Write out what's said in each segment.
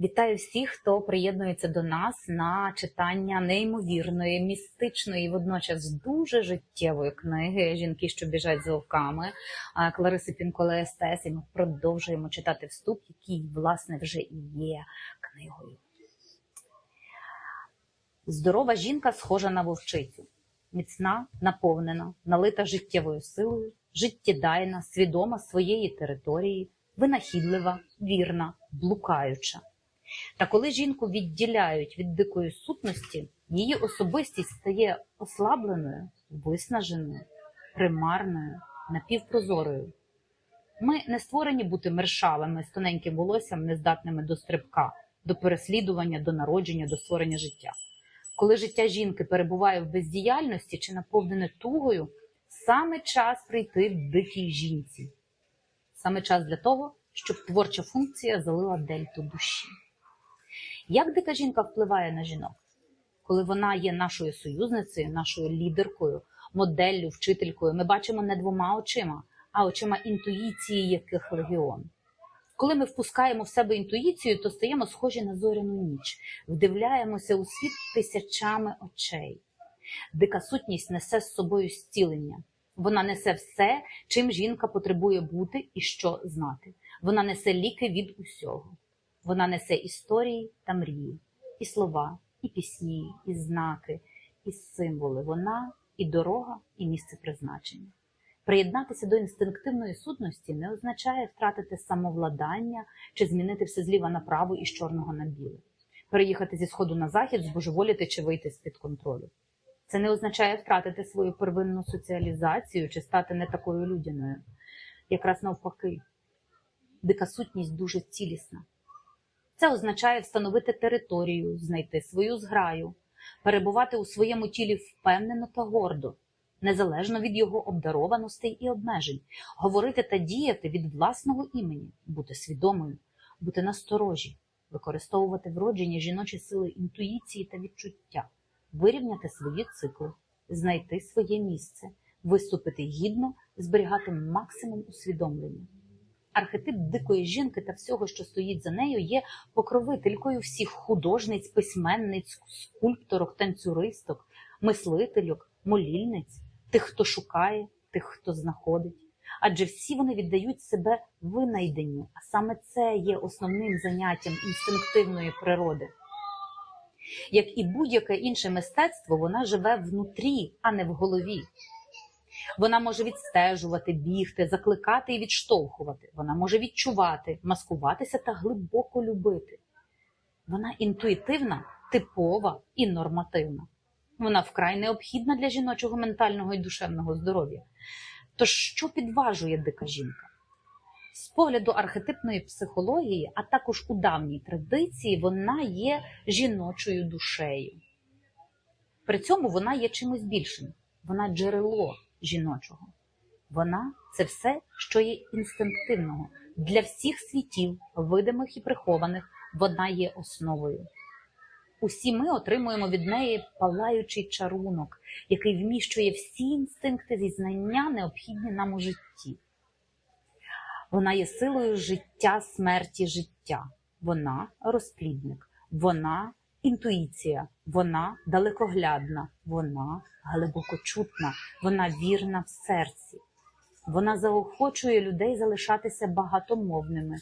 Вітаю всіх, хто приєднується до нас на читання неймовірної, містичної, і водночас дуже життєвої книги Жінки, що біжать за вовками а, Клариси Пінколе Естес. І ми продовжуємо читати вступ, який, власне, вже і є книгою. Здорова жінка схожа на вовчицю, міцна, наповнена, налита життєвою силою, життєдайна, свідома своєї території, винахідлива, вірна, блукаюча. Та коли жінку відділяють від дикої сутності, її особистість стає ослабленою, виснаженою, примарною, напівпрозорою. Ми не створені бути мершалами з тоненьким волоссям, нездатними до стрибка, до переслідування, до народження, до створення життя. Коли життя жінки перебуває в бездіяльності чи наповнене тугою, саме час прийти в дикій жінці. Саме час для того, щоб творча функція залила дельту душі. Як дика жінка впливає на жінок? Коли вона є нашою союзницею, нашою лідеркою, моделлю, вчителькою, ми бачимо не двома очима, а очима інтуїції, яких легіон. Коли ми впускаємо в себе інтуїцію, то стаємо схожі на зоряну ніч, вдивляємося у світ тисячами очей. Дика сутність несе з собою зцілення. Вона несе все, чим жінка потребує бути і що знати. Вона несе ліки від усього. Вона несе історії та мрії, і слова, і пісні, і знаки, і символи. Вона і дорога, і місце призначення. Приєднатися до інстинктивної сутності не означає втратити самовладання чи змінити все зліва направо і з чорного на біле, переїхати зі сходу на захід, збожеволіти чи вийти з-під контролю. Це не означає втратити свою первинну соціалізацію чи стати не такою людяною. Якраз навпаки, дика сутність дуже цілісна. Це означає встановити територію, знайти свою зграю, перебувати у своєму тілі впевнено та гордо, незалежно від його обдарованостей і обмежень, говорити та діяти від власного імені, бути свідомою, бути насторожі, використовувати вроджені жіночі сили інтуїції та відчуття, вирівняти свої цикли, знайти своє місце, виступити гідно, зберігати максимум усвідомлення. Архетип дикої жінки та всього, що стоїть за нею, є покровителькою всіх художниць, письменниць, скульпторок, танцюристок, мислительок, молільниць, тих, хто шукає, тих, хто знаходить. Адже всі вони віддають себе винайденню, а саме це є основним заняттям інстинктивної природи. Як і будь-яке інше мистецтво, вона живе внутрі, а не в голові. Вона може відстежувати, бігти, закликати і відштовхувати. Вона може відчувати, маскуватися та глибоко любити. Вона інтуїтивна, типова і нормативна. Вона вкрай необхідна для жіночого ментального і душевного здоров'я. Тож, що підважує дика жінка? З погляду архетипної психології, а також у давній традиції, вона є жіночою душею. При цьому вона є чимось більшим. Вона джерело жіночого. Вона це все, що є інстинктивного. Для всіх світів, видимих і прихованих, вона є основою. Усі ми отримуємо від неї палаючий чарунок, який вміщує всі інстинкти зі знання, необхідні нам у житті. Вона є силою життя, смерті, життя. Вона розплідник, вона інтуїція, вона далекоглядна, вона глибокочутна, вона вірна в серці. Вона заохочує людей залишатися багатомовними,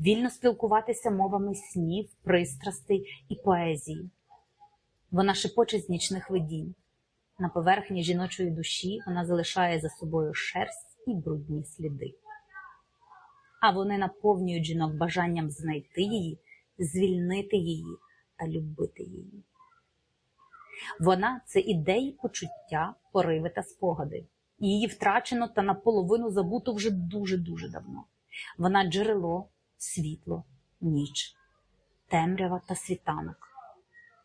вільно спілкуватися мовами снів, пристрастей і поезії. Вона шепоче з нічних видінь. На поверхні жіночої душі вона залишає за собою шерсть і брудні сліди. А вони наповнюють жінок бажанням знайти її, звільнити її та любити її. Вона це ідеї, почуття, пориви та спогади. Її втрачено та наполовину забуто вже дуже-дуже давно. Вона джерело, світло, ніч, темрява та світанок.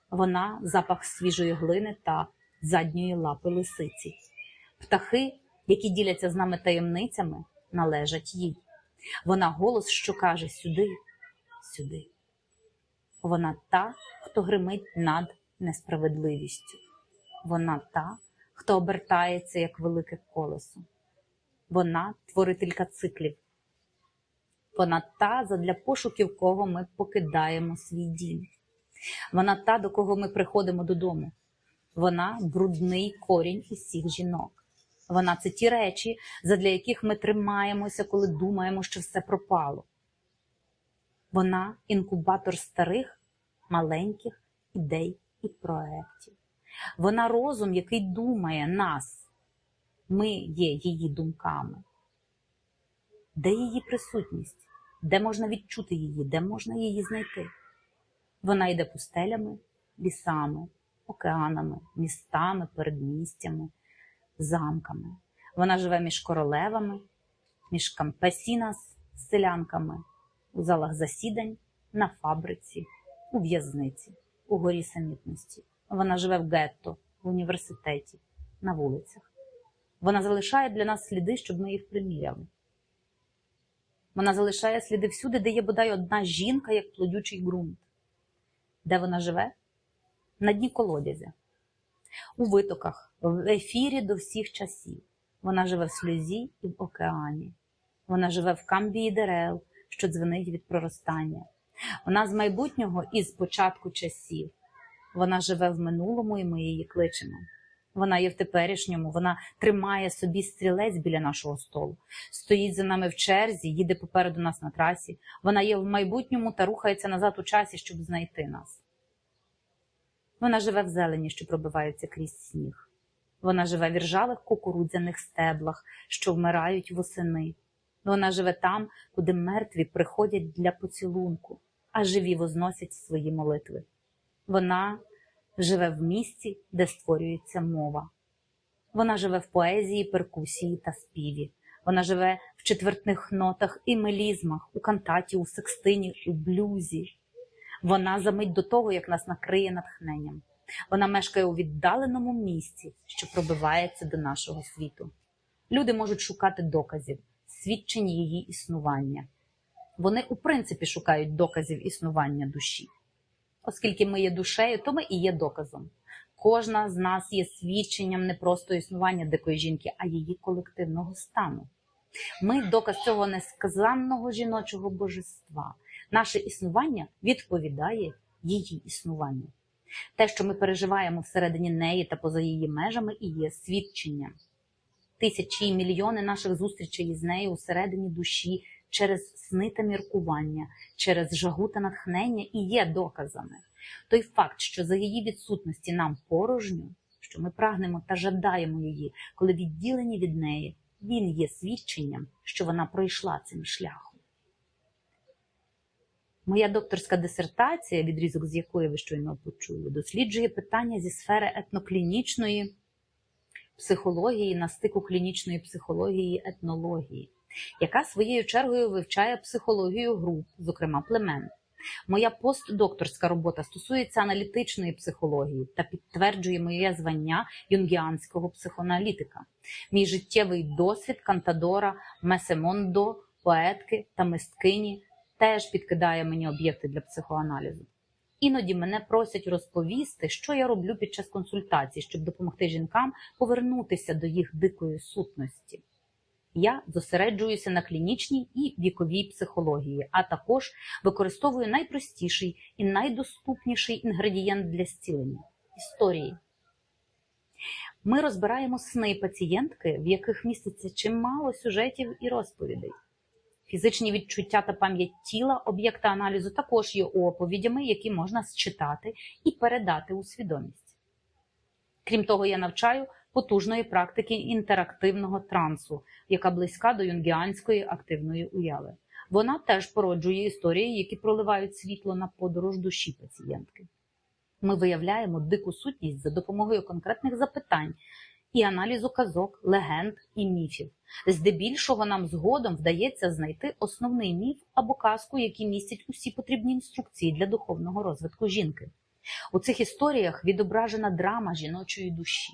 Вона запах свіжої глини та задньої лапи лисиці. Птахи, які діляться з нами таємницями, належать їй. Вона голос, що каже сюди, сюди. Вона та, хто гримить над несправедливістю. Вона та, хто обертається як велике колесо. Вона творителька циклів. Вона та, задля пошуків кого ми покидаємо свій дім. Вона та, до кого ми приходимо додому. Вона брудний корінь усіх жінок. Вона це ті речі, задля яких ми тримаємося, коли думаємо, що все пропало. Вона інкубатор старих, маленьких ідей і проєктів. Вона розум, який думає нас. Ми є її думками. Де її присутність? Де можна відчути її, де можна її знайти? Вона йде пустелями, лісами, океанами, містами, передмістями, замками. Вона живе між королевами, між кампесінас селянками, у залах засідань, на фабриці, у в'язниці, у горі самітності. Вона живе в гетто, в університеті, на вулицях. Вона залишає для нас сліди, щоб ми їх приміряли. Вона залишає сліди всюди, де є бодай одна жінка, як плодючий ґрунт. Де вона живе? На дні колодязя, у витоках, в ефірі до всіх часів. Вона живе в сльозі і в океані. Вона живе в камбії дерев, що дзвенить від проростання. Вона з майбутнього і з початку часів. Вона живе в минулому, і ми її кличемо. Вона є в теперішньому, вона тримає собі стрілець біля нашого столу, стоїть за нами в черзі, їде попереду нас на трасі. Вона є в майбутньому та рухається назад у часі, щоб знайти нас. Вона живе в зелені, що пробивається крізь сніг. Вона живе в іржавих кукурудзяних стеблах, що вмирають восени. Вона живе там, куди мертві приходять для поцілунку, а живі возносять свої молитви. Вона живе в місці, де створюється мова. Вона живе в поезії, перкусії та співі. Вона живе в четвертних нотах і мелізмах, у кантаті, у секстині, у блюзі. Вона замить до того, як нас накриє натхненням. Вона мешкає у віддаленому місці, що пробивається до нашого світу. Люди можуть шукати доказів, свідчень її існування. Вони, у принципі, шукають доказів існування душі. Оскільки ми є душею, то ми і є доказом. Кожна з нас є свідченням не просто існування дикої жінки, а її колективного стану. Ми доказ цього несказанного жіночого божества. Наше існування відповідає її існуванню. Те, що ми переживаємо всередині неї та поза її межами, і є свідченням. Тисячі і мільйони наших зустрічей із нею усередині душі через сни та міркування, через жагу та натхнення і є доказами. Той факт, що за її відсутності нам порожньо, що ми прагнемо та жадаємо її, коли відділені від неї, він є свідченням, що вона пройшла цим шляхом. Моя докторська дисертація, відрізок з якої ви щойно почули, досліджує питання зі сфери етноклінічної психології на стику клінічної психології і етнології, яка своєю чергою вивчає психологію груп, зокрема племен. Моя постдокторська робота стосується аналітичної психології та підтверджує моє звання юнгіанського психоаналітика. Мій життєвий досвід Кантадора, Месемондо, поетки та мисткині теж підкидає мені об'єкти для психоаналізу. Іноді мене просять розповісти, що я роблю під час консультацій, щоб допомогти жінкам повернутися до їх дикої сутності. Я зосереджуюся на клінічній і віковій психології, а також використовую найпростіший і найдоступніший інгредієнт для зцілення історії. Ми розбираємо сни пацієнтки, в яких міститься чимало сюжетів і розповідей. Фізичні відчуття та пам'ять тіла об'єкта аналізу також є оповідями, які можна считати і передати у свідомість. Крім того, я навчаю потужної практики інтерактивного трансу, яка близька до юнгіанської активної уяви. Вона теж породжує історії, які проливають світло на подорож душі пацієнтки. Ми виявляємо дику сутність за допомогою конкретних запитань і аналізу казок, легенд і міфів. Здебільшого нам згодом вдається знайти основний міф або казку, які містять усі потрібні інструкції для духовного розвитку жінки. У цих історіях відображена драма жіночої душі.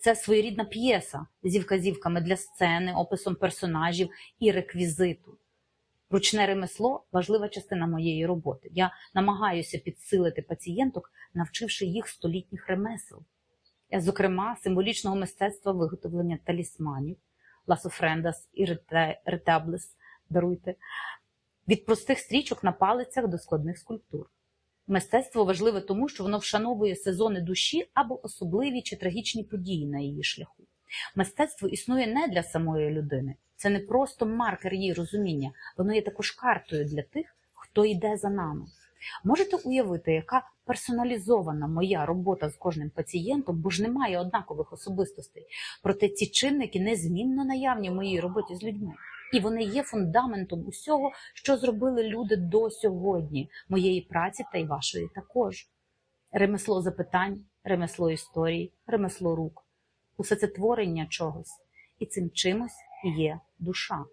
Це своєрідна п'єса зі вказівками для сцени, описом персонажів і реквізиту. Ручне ремесло важлива частина моєї роботи. Я намагаюся підсилити пацієнток, навчивши їх столітніх ремесел. Зокрема, символічного мистецтва виготовлення талісманів, ласофрендас і ретаблес, даруйте, від простих стрічок на палицях до складних скульптур. Мистецтво важливе тому, що воно вшановує сезони душі або особливі чи трагічні події на її шляху. Мистецтво існує не для самої людини, це не просто маркер її розуміння, воно є також картою для тих, хто йде за нами. Можете уявити, яка персоналізована моя робота з кожним пацієнтом, бо ж немає однакових особистостей. Проте ці чинники незмінно наявні в моїй роботі з людьми. І вони є фундаментом усього, що зробили люди до сьогодні, моєї праці та й вашої також. Ремесло запитань, ремесло історії, ремесло рук. Усе це творення чогось, і цим чимось є душа.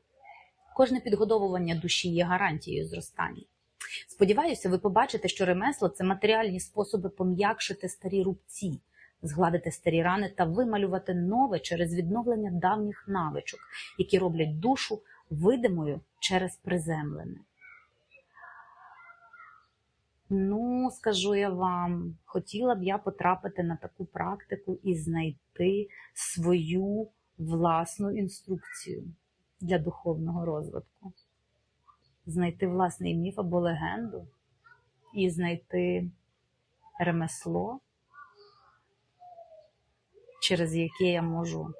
Кожне підгодовування душі є гарантією зростання. Сподіваюся, ви побачите, що ремесло це матеріальні способи пом'якшити старі рубці, згладити старі рани та вималювати нове через відновлення давніх навичок, які роблять душу видимою через приземлене. Ну, скажу я вам, хотіла б я потрапити на таку практику і знайти свою власну інструкцію для духовного розвитку знайти власний міф або легенду і знайти ремесло, через яке я можу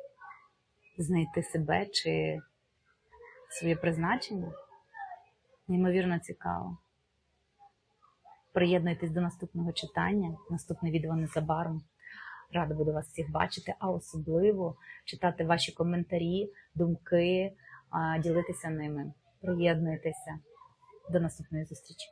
знайти себе чи своє призначення. Неймовірно цікаво. Приєднуйтесь до наступного читання, наступне відео незабаром. Рада буду вас всіх бачити, а особливо читати ваші коментарі, думки, ділитися ними. Приєднуйтеся. До наступної зустрічі.